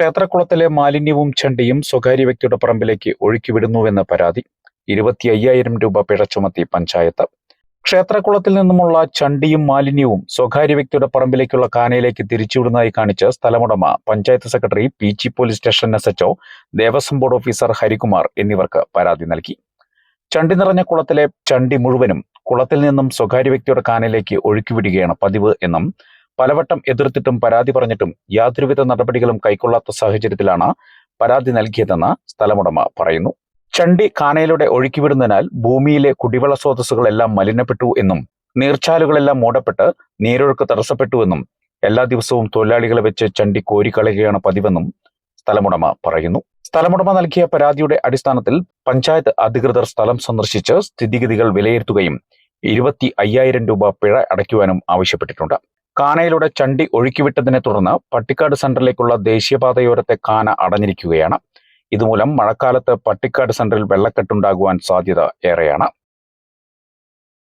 ക്ഷേത്രക്കുളത്തിലെ മാലിന്യവും ചണ്ടിയും സ്വകാര്യ വ്യക്തിയുടെ പറമ്പിലേക്ക് ഒഴുക്കിവിടുന്നുവെന്ന പരാതി. ഇരുപത്തി അയ്യായിരം രൂപ പിഴ ചുമത്തി പഞ്ചായത്ത്. ക്ഷേത്രക്കുളത്തിൽ നിന്നുമുള്ള ചണ്ടിയും മാലിന്യവും സ്വകാര്യ വ്യക്തിയുടെ പറമ്പിലേക്കുള്ള കാനയിലേക്ക് തിരിച്ചുവിടുന്നതായി കാണിച്ച് സ്ഥലമുടമ panchayat secretary P G police station S HO Devaswom board officer Harikumar എന്നിവർക്ക് പരാതി നൽകി. ചണ്ടി നിറഞ്ഞ കുളത്തിലെ ചണ്ടി മുഴുവനും കുളത്തിൽ നിന്നും സ്വകാര്യ വ്യക്തിയുടെ കാനയിലേക്ക് ഒഴുക്കിവിടുകയാണ് പതിവ് എന്നും പലവട്ടം എതിർത്തിട്ടും പരാതി പറഞ്ഞിട്ടും യാതൊരുവിധ നടപടികളും കൈക്കൊള്ളാത്ത സാഹചര്യത്തിലാണ് പരാതി നൽകിയതെന്ന് സ്ഥലമുടമ പറയുന്നു. ചണ്ടി കാനയിലൂടെ ഒഴുക്കിവിടുന്നതിനാൽ ഭൂമിയിലെ കുടിവെള്ള സ്രോതസ്സുകളെല്ലാം മലിനപ്പെട്ടു എന്നും നീർച്ചാലുകളെല്ലാം മൂടപ്പെട്ട് നീരൊഴുക്ക് തടസ്സപ്പെട്ടുവെന്നും എല്ലാ ദിവസവും തൊഴിലാളികളെ വെച്ച് ചണ്ടി കോരിക്കളയുകയാണ് പതിവെന്നും സ്ഥലമുടമ പറയുന്നു. സ്ഥലമുടമ നൽകിയ പരാതിയുടെ അടിസ്ഥാനത്തിൽ പഞ്ചായത്ത് അധികൃതർ സ്ഥലം സന്ദർശിച്ച് സ്ഥിതിഗതികൾ വിലയിരുത്തുകയും ഇരുപത്തി അയ്യായിരം രൂപ പിഴ അടയ്ക്കുവാനും ആവശ്യപ്പെട്ടിട്ടുണ്ട്. കാനയിലൂടെ ചണ്ടി ഒഴുക്കിവിട്ടതിനെ തുടർന്ന് പട്ടിക്കാട് സെന്ററിലേക്കുള്ള ദേശീയപാതയോരത്തെ കാന അടഞ്ഞിരിക്കുകയാണ്. ഇതുമൂലം മഴക്കാലത്ത് പട്ടിക്കാട് സെന്ററിൽ വെള്ളക്കെട്ടുണ്ടാകുവാൻ സാധ്യത ഏറെയാണ്.